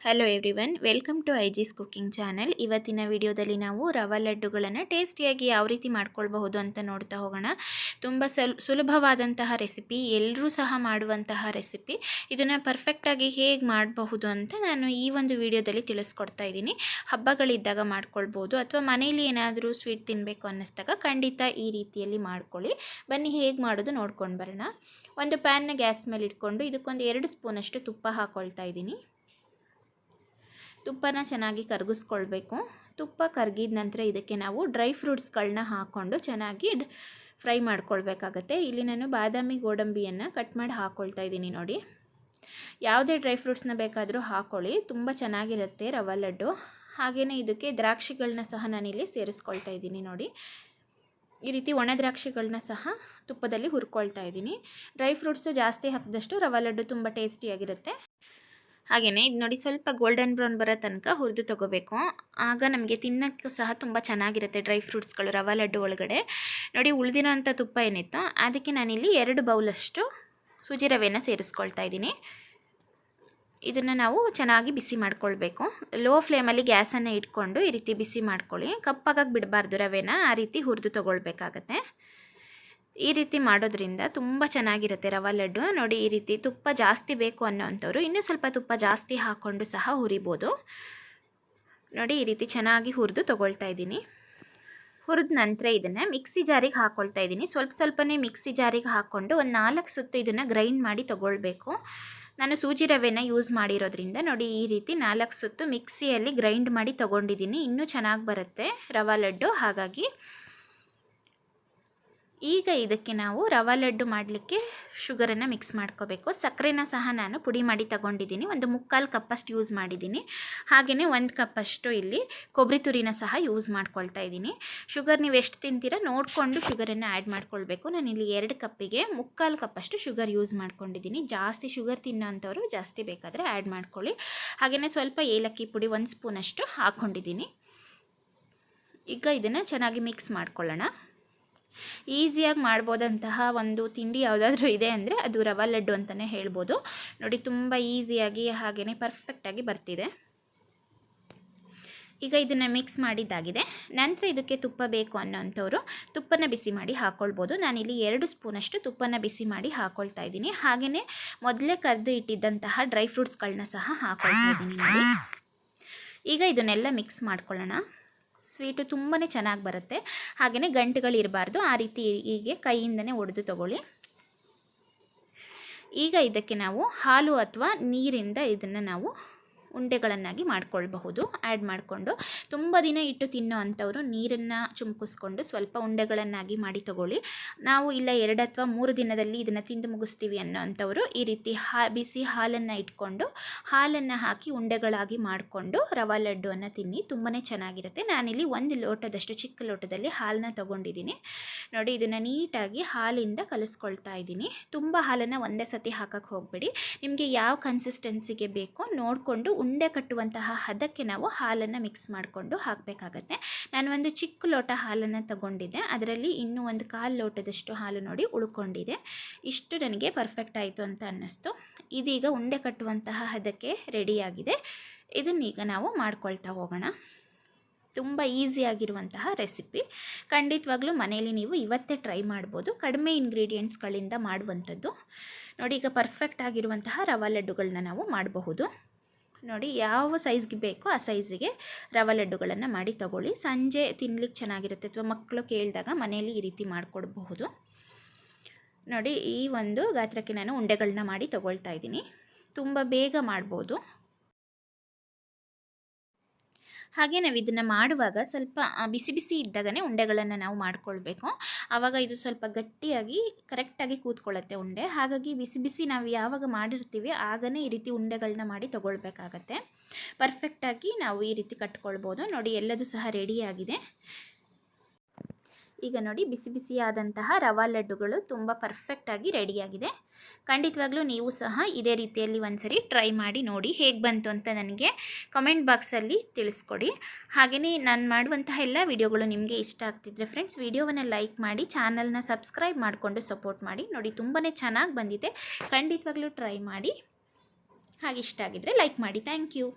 Hello everyone welcome to ಐ ಜಿಸ್ cooking channel ಇವತ್ತಿನ ವಿಡಿಯೋದಲ್ಲಿ ನಾವು ರವೆ ಲಡ್ಡುಗಳನ್ನು ಟೇಸ್ಟಿಯಾಗಿ ಯಾವ ರೀತಿ ಮಾಡ್ಕೊಳ್ಬಹುದು ಅಂತ ನೋಡ್ತಾ ಹೋಗೋಣ. ತುಂಬ ಸಲ್, ಸುಲಭವಾದಂತಹ ರೆಸಿಪಿ ಎಲ್ಲರೂ ಸಹ ಮಾಡುವಂತಹ ರೆಸಿಪಿ ಇದನ್ನು ಪರ್ಫೆಕ್ಟಾಗಿ ಹೇಗೆ ಮಾಡಬಹುದು ಅಂತ ನಾನು ಈ ಒಂದು ವಿಡಿಯೋದಲ್ಲಿ ತಿಳಿಸ್ಕೊಡ್ತಾ ಇದ್ದೀನಿ. ಹಬ್ಬಗಳಿದ್ದಾಗ ಮಾಡ್ಕೊಳ್ಬೋದು ಅಥವಾ ಮನೇಲಿ ಏನಾದರೂ ಸ್ವೀಟ್ ತಿನ್ನಬೇಕು ಅನ್ನಿಸ್ದಾಗ ಖಂಡಿತ ಈ ರೀತಿಯಲ್ಲಿ ಮಾಡ್ಕೊಳ್ಳಿ. ಬನ್ನಿ ಹೇಗೆ ಮಾಡೋದು ನೋಡ್ಕೊಂಡು ಬರೋಣ. ಒಂದು ಪ್ಯಾನ್ನ ಗ್ಯಾಸ್ ಮೇಲೆ ಇಟ್ಕೊಂಡು ಇದಕ್ಕೊಂದು ಎರಡು ಸ್ಪೂನಷ್ಟು ತುಪ್ಪ ಹಾಕ್ಕೊಳ್ತಾ ಇದ್ದೀನಿ. ತುಪ್ಪನ ಚೆನ್ನಾಗಿ ಕರಗಿಸ್ಕೊಳ್ಬೇಕು. ತುಪ್ಪ ಕರಗಿದ ನಂತರ ಇದಕ್ಕೆ ನಾವು ಡ್ರೈ ಫ್ರೂಟ್ಸ್ಗಳನ್ನ ಹಾಕ್ಕೊಂಡು ಚೆನ್ನಾಗಿ ಫ್ರೈ ಮಾಡ್ಕೊಳ್ಬೇಕಾಗತ್ತೆ. ಇಲ್ಲಿ ನಾನು ಬಾದಾಮಿ ಗೋಡಂಬಿಯನ್ನು ಕಟ್ ಮಾಡಿ ಹಾಕ್ಕೊಳ್ತಾ ಇದ್ದೀನಿ ನೋಡಿ. ಯಾವುದೇ ಡ್ರೈ ಫ್ರೂಟ್ಸ್ನ ಬೇಕಾದರೂ ಹಾಕ್ಕೊಳ್ಳಿ ತುಂಬ ಚೆನ್ನಾಗಿರುತ್ತೆ ರವೆ ಲಡ್ಡು. ಹಾಗೆಯೇ ಇದಕ್ಕೆ ದ್ರಾಕ್ಷಿಗಳನ್ನ ಸಹ ನಾನಿಲ್ಲಿ ಸೇರಿಸ್ಕೊಳ್ತಾ ಇದ್ದೀನಿ ನೋಡಿ. ಈ ರೀತಿ ಒಣ ದ್ರಾಕ್ಷಿಗಳನ್ನ ಸಹ ತುಪ್ಪದಲ್ಲಿ ಹುರ್ಕೊಳ್ತಾ ಇದ್ದೀನಿ. ಡ್ರೈ ಫ್ರೂಟ್ಸು ಜಾಸ್ತಿ ಹಾಕಿದಷ್ಟು ರವೆ ಲಡ್ಡು ತುಂಬ ಟೇಸ್ಟಿಯಾಗಿರುತ್ತೆ. ಹಾಗೆಯೇ ಇದು ನೋಡಿ ಸ್ವಲ್ಪ ಗೋಲ್ಡನ್ ಬ್ರೌನ್ ಬರೋ ತನಕ ಹುರಿದು ತೊಗೋಬೇಕು. ಆಗ ನಮಗೆ ತಿನ್ನೋಕ್ಕೂ ಸಹ ತುಂಬ ಚೆನ್ನಾಗಿರುತ್ತೆ ಡ್ರೈ ಫ್ರೂಟ್ಸ್ಗಳು ರವೆ ಲಡ್ಡು ಒಳಗಡೆ. ನೋಡಿ ಉಳಿದಿರೋ ಅಂಥ ತುಪ್ಪ ಏನಿತ್ತು ಅದಕ್ಕೆ ನಾನಿಲ್ಲಿ ಎರಡು ಬೌಲಷ್ಟು ಸೂಜಿ ರವೆನ ಸೇರಿಸ್ಕೊಳ್ತಾ ಇದ್ದೀನಿ. ಇದನ್ನು ನಾವು ಚೆನ್ನಾಗಿ ಬಿಸಿ ಮಾಡ್ಕೊಳ್ಬೇಕು. ಲೋ ಫ್ಲೇಮಲ್ಲಿ ಗ್ಯಾಸನ್ನು ಇಟ್ಕೊಂಡು ಈ ರೀತಿ ಬಿಸಿ ಮಾಡ್ಕೊಳ್ಳಿ. ಕಪ್ಪಾಗಕ್ಕೆ ಬಿಡಬಾರ್ದು ರವೆನ, ಆ ರೀತಿ ಹುರಿದು ತೊಗೊಳ್ಬೇಕಾಗತ್ತೆ. ಈ ರೀತಿ ಮಾಡೋದ್ರಿಂದ ತುಂಬ ಚೆನ್ನಾಗಿರುತ್ತೆ ರವೆ ಲಡ್ಡು. ನೋಡಿ ಈ ರೀತಿ ತುಪ್ಪ ಜಾಸ್ತಿ ಬೇಕು ಅನ್ನೋವಂಥವ್ರು ಇನ್ನೂ ಸ್ವಲ್ಪ ತುಪ್ಪ ಜಾಸ್ತಿ ಹಾಕ್ಕೊಂಡು ಸಹ ಹುರಿಬೋದು. ನೋಡಿ ಈ ರೀತಿ ಚೆನ್ನಾಗಿ ಹುರಿದು ತೊಗೊಳ್ತಾ ಇದ್ದೀನಿ. ಹುರಿದ ನಂತರ ಇದನ್ನು ಮಿಕ್ಸಿ ಜಾರಿಗೆ ಹಾಕ್ಕೊಳ್ತಾ ಇದ್ದೀನಿ. ಸ್ವಲ್ಪ ಸ್ವಲ್ಪನೇ ಮಿಕ್ಸಿ ಜಾರಿಗೆ ಹಾಕ್ಕೊಂಡು ಒಂದು ನಾಲ್ಕು ಸುತ್ತು ಇದನ್ನು ಗ್ರೈಂಡ್ ಮಾಡಿ ತೊಗೊಳ್ಬೇಕು. ನಾನು ಸೂಜಿ ರವೆನ ಯೂಸ್ ಮಾಡಿರೋದ್ರಿಂದ ನೋಡಿ ಈ ರೀತಿ ನಾಲ್ಕು ಸುತ್ತು ಮಿಕ್ಸಿಯಲ್ಲಿ ಗ್ರೈಂಡ್ ಮಾಡಿ ತೊಗೊಂಡಿದ್ದೀನಿ. ಇನ್ನೂ ಚೆನ್ನಾಗಿ ಬರುತ್ತೆ ರವೆ ಲಡ್ಡು. ಹಾಗಾಗಿ ಈಗ ಇದಕ್ಕೆ ನಾವು ರವೆ ಲಡ್ಡು ಮಾಡಲಿಕ್ಕೆ ಶುಗರನ್ನು ಮಿಕ್ಸ್ ಮಾಡ್ಕೋಬೇಕು. ಸಕ್ಕರೆನ ಸಹ ನಾನು ಪುಡಿ ಮಾಡಿ ತಗೊಂಡಿದ್ದೀನಿ. ಒಂದು ಮುಕ್ಕಾಲು ಕಪ್ಪಷ್ಟು ಯೂಸ್ ಮಾಡಿದ್ದೀನಿ. ಹಾಗೆಯೇ ಒಂದು ಕಪ್ಪಷ್ಟು ಇಲ್ಲಿ ಕೊಬ್ಬರಿ ತುರಿನ ಸಹ ಯೂಸ್ ಮಾಡ್ಕೊಳ್ತಾ ಇದ್ದೀನಿ. ಶುಗರ್ ನೀವು ಎಷ್ಟು ತಿಂತೀರ ನೋಡಿಕೊಂಡು ಶುಗರನ್ನು ಆ್ಯಡ್ ಮಾಡ್ಕೊಳ್ಬೇಕು. ನಾನು ಇಲ್ಲಿ ಎರಡು ಕಪ್ಪಿಗೆ ಮುಕ್ಕಾಲು ಕಪ್ಪಷ್ಟು ಶುಗರ್ ಯೂಸ್ ಮಾಡ್ಕೊಂಡಿದ್ದೀನಿ. ಜಾಸ್ತಿ ಶುಗರ್ ತಿನ್ನೋಂಥವ್ರು ಜಾಸ್ತಿ ಬೇಕಾದರೆ ಆ್ಯಡ್ ಮಾಡ್ಕೊಳ್ಳಿ. ಹಾಗೆಯೇ ಸ್ವಲ್ಪ ಏಲಕ್ಕಿ ಪುಡಿ ಒಂದು ಸ್ಪೂನಷ್ಟು ಹಾಕ್ಕೊಂಡಿದ್ದೀನಿ. ಈಗ ಇದನ್ನು ಚೆನ್ನಾಗಿ ಮಿಕ್ಸ್ ಮಾಡ್ಕೊಳ್ಳೋಣ. ಈಸಿಯಾಗಿ ಮಾಡ್ಬೋದಂತಹ ಒಂದು ತಿಂಡಿ ಯಾವುದಾದ್ರೂ ಇದೆ ಅಂದರೆ ಅದು ರವೆ ಲಡ್ಡು ಅಂತಲೇ ಹೇಳ್ಬೋದು. ನೋಡಿ, ತುಂಬ ಈಸಿಯಾಗಿ ಹಾಗೆಯೇ ಪರ್ಫೆಕ್ಟಾಗಿ ಬರ್ತಿದೆ. ಈಗ ಇದನ್ನು ಮಿಕ್ಸ್ ಮಾಡಿದ್ದಾಗಿದೆ. ನಂತರ ಇದಕ್ಕೆ ತುಪ್ಪ ಬೇಕು ಅನ್ನೋಂಥವ್ರು ತುಪ್ಪನ ಬಿಸಿ ಮಾಡಿ ಹಾಕ್ಕೊಳ್ಬೋದು ನಾನಿಲ್ಲಿ ಎರಡು ಸ್ಪೂನಷ್ಟು ತುಪ್ಪನ ಬಿಸಿ ಮಾಡಿ ಹಾಕ್ಕೊಳ್ತಾ ಇದ್ದೀನಿ. ಹಾಗೆಯೇ ಮೊದಲೇ ಕರೆದು ಇಟ್ಟಿದ್ದಂತಹ ಡ್ರೈ ಫ್ರೂಟ್ಸ್ಗಳನ್ನ ಸಹ ಹಾಕ್ಕೊಳ್ತಾ ಇದ್ದೀನಿ ನೋಡಿ. ಈಗ ಇದನ್ನೆಲ್ಲ ಮಿಕ್ಸ್ ಮಾಡ್ಕೊಳ್ಳೋಣ. ಸ್ವೀಟು ತುಂಬಾ ಚೆನ್ನಾಗಿ ಬರುತ್ತೆ. ಹಾಗೆಯೇ ಗಂಟುಗಳಿರಬಾರ್ದು ಆ ರೀತಿ ಹೀಗೆ ಕೈಯಿಂದನೇ ಒಡೆದು ತಗೊಳ್ಳಿ. ಈಗ ಇದಕ್ಕೆ ನಾವು ಹಾಲು ಅಥವಾ ನೀರಿಂದ ಇದನ್ನು ನಾವು ಉಂಡೆಗಳನ್ನಾಗಿ ಮಾಡ್ಕೊಳ್ಬಹುದು ಆ್ಯಡ್ ಮಾಡಿಕೊಂಡು. ತುಂಬ ದಿನ ಇಟ್ಟು ತಿನ್ನೋ ಅಂಥವರು ನೀರನ್ನು ಚುಮ್ಕಿಸ್ಕೊಂಡು ಸ್ವಲ್ಪ ಉಂಡೆಗಳನ್ನಾಗಿ ಮಾಡಿ ತಗೊಳ್ಳಿ. ನಾವು ಇಲ್ಲ ಎರಡು ಅಥವಾ ಮೂರು ದಿನದಲ್ಲಿ ಇದನ್ನು ತಿಂದು ಮುಗಿಸ್ತೀವಿ ಅನ್ನೋ ಅಂಥವರು ಈ ರೀತಿ ಹಾ, ಬಿಸಿ ಹಾಲನ್ನು ಇಟ್ಕೊಂಡು, ಹಾಲನ್ನು ಹಾಕಿ ಉಂಡೆಗಳಾಗಿ ಮಾಡಿಕೊಂಡು ರವಾ ಲಡ್ಡುವನ್ನು ತಿನ್ನಿ. ತುಂಬಾ ಚೆನ್ನಾಗಿರುತ್ತೆ. ನಾನಿಲ್ಲಿ ಒಂದು ಲೋಟದಷ್ಟು, ಚಿಕ್ಕ ಲೋಟದಲ್ಲಿ ಹಾಲನ್ನ ತೊಗೊಂಡಿದ್ದೀನಿ. ನೋಡಿ, ಇದನ್ನು ನೀಟಾಗಿ ಹಾಲಿಂದ ಕಲಿಸ್ಕೊಳ್ತಾ ಇದ್ದೀನಿ. ತುಂಬ ಹಾಲನ್ನು ಒಂದೇ ಸತಿ ಹಾಕೋಕ್ಕೆ ಹೋಗಬೇಡಿ. ನಿಮಗೆ ಯಾವ ಕನ್ಸಿಸ್ಟೆನ್ಸಿಗೆ ಬೇಕೋ ನೋಡಿಕೊಂಡು ಉಂಡೆ ಕಟ್ಟುವಂತಹ ಹದಕ್ಕೆ ನಾವು ಹಾಲನ್ನು ಮಿಕ್ಸ್ ಮಾಡಿಕೊಂಡು ಹಾಕಬೇಕಾಗತ್ತೆ. ನಾನು ಒಂದು ಚಿಕ್ಕ ಲೋಟ ಹಾಲನ್ನು ತಗೊಂಡಿದ್ದೆ. ಅದರಲ್ಲಿ ಇನ್ನೂ ಒಂದು ಕಾಲು ಲೋಟದಷ್ಟು ಹಾಲು ನೋಡಿ ಉಳ್ಕೊಂಡಿದೆ. ಇಷ್ಟು ನನಗೆ ಪರ್ಫೆಕ್ಟ್ ಆಯಿತು ಅಂತ ಅನ್ನಿಸ್ತು. ಇದೀಗ ಉಂಡೆ ಕಟ್ಟುವಂತಹ ಹದಕ್ಕೆ ರೆಡಿಯಾಗಿದೆ ಇದನ್ನೀಗ ನಾವು ಮಾಡ್ಕೊಳ್ತಾ ಹೋಗೋಣ. ತುಂಬ ಈಸಿಯಾಗಿರುವಂತಹ ರೆಸಿಪಿ ಖಂಡಿತವಾಗ್ಲೂ ಮನೆಯಲ್ಲಿ ನೀವು ಇವತ್ತೇ ಟ್ರೈ ಮಾಡ್ಬೋದು. ಕಡಿಮೆ ಇಂಗ್ರೀಡಿಯೆಂಟ್ಸ್ಗಳಿಂದ ಮಾಡುವಂಥದ್ದು. ನೋಡಿ ಈಗ ಪರ್ಫೆಕ್ಟ್ ಆಗಿರುವಂತಹ ರವಾ ಲಡ್ಡುಗಳನ್ನ ನಾವು ಮಾಡಬಹುದು. ನೋಡಿ ಯಾವ ಸೈಜ್ಗೆ ಬೇಕೋ ಆ ಸೈಜಿಗೆ ರವೆ ಲಡ್ಡುಗಳನ್ನು ಮಾಡಿ ತಗೊಳ್ಳಿ. ಸಂಜೆ ತಿನ್ಲಿಕ್ಕೆ ಚೆನ್ನಾಗಿರುತ್ತೆ ಅಥವಾ ಮಕ್ಕಳು ಕೇಳಿದಾಗ ಮನೆಯಲ್ಲಿ ಈ ರೀತಿ ಮಾಡಿಕೊಡ್ಬಹುದು. ನೋಡಿ ಈ ಒಂದು ಗಾತ್ರಕ್ಕೆ ನಾನು ಉಂಡೆಗಳನ್ನ ಮಾಡಿ ತಗೊಳ್ತಾ ಇದ್ದೀನಿ. ತುಂಬ ಬೇಗ ಮಾಡ್ಬೋದು. ಹಾಗೆ ನಾವು ಇದನ್ನು ಮಾಡುವಾಗ ಸ್ವಲ್ಪ ಬಿಸಿ ಬಿಸಿ ಇದ್ದಾಗನೇ ಉಂಡೆಗಳನ್ನು ನಾವು ಮಾಡ್ಕೊಳ್ಬೇಕು. ಆವಾಗ ಇದು ಸ್ವಲ್ಪ ಗಟ್ಟಿಯಾಗಿ ಕರೆಕ್ಟಾಗಿ ಕೂತ್ಕೊಳ್ಳುತ್ತೆ ಉಂಡೆ. ಹಾಗಾಗಿ ಬಿಸಿ ಬಿಸಿ ನಾವು ಯಾವಾಗ ಮಾಡಿರ್ತೀವಿ, ಆಗನೇ ಈ ರೀತಿ ಉಂಡೆಗಳನ್ನ ಮಾಡಿ ತೊಗೊಳ್ಬೇಕಾಗತ್ತೆ. ಪರ್ಫೆಕ್ಟಾಗಿ ನಾವು ಈ ರೀತಿ ಕಟ್ಕೊಳ್ಬೋದು. ನೋಡಿ, ಎಲ್ಲದೂ ಸಹ ರೆಡಿಯಾಗಿದೆ ಈಗ ನೋಡಿ ಬಿಸಿ ಬಿಸಿಯಾದಂತಹ ರವಾ ಲಡ್ಡುಗಳು ತುಂಬ ಪರ್ಫೆಕ್ಟಾಗಿ ರೆಡಿಯಾಗಿದೆ ಖಂಡಿತವಾಗ್ಲೂ ನೀವು ಸಹ ಇದೇ ರೀತಿಯಲ್ಲಿ ಒಂದ್ಸರಿ ಟ್ರೈ ಮಾಡಿ ನೋಡಿ ಹೇಗೆ ಬಂತು ಅಂತ ನನಗೆ ಕಮೆಂಟ್ ಬಾಕ್ಸಲ್ಲಿ ತಿಳಿಸ್ಕೊಡಿ. ಹಾಗೆಯೇ ನಾನು ಮಾಡುವಂತಹ ಎಲ್ಲ ವಿಡಿಯೋಗಳು ನಿಮಗೆ ಇಷ್ಟ ಆಗ್ತಿದ್ರೆ ಫ್ರೆಂಡ್ಸ್ ವಿಡಿಯೋವನ್ನು ಲೈಕ್ ಮಾಡಿ ಚಾನಲ್ನ ಸಬ್ಸ್ಕ್ರೈಬ್ ಮಾಡಿಕೊಂಡು ಸಪೋರ್ಟ್ ಮಾಡಿ. ನೋಡಿ ತುಂಬಾ ಚೆನ್ನಾಗಿ ಬಂದಿದೆ. ಖಂಡಿತವಾಗ್ಲೂ ಟ್ರೈ ಮಾಡಿ. ಹಾಗೆ ಇಷ್ಟ ಆಗಿದ್ದರೆ ಲೈಕ್ ಮಾಡಿ. Thank you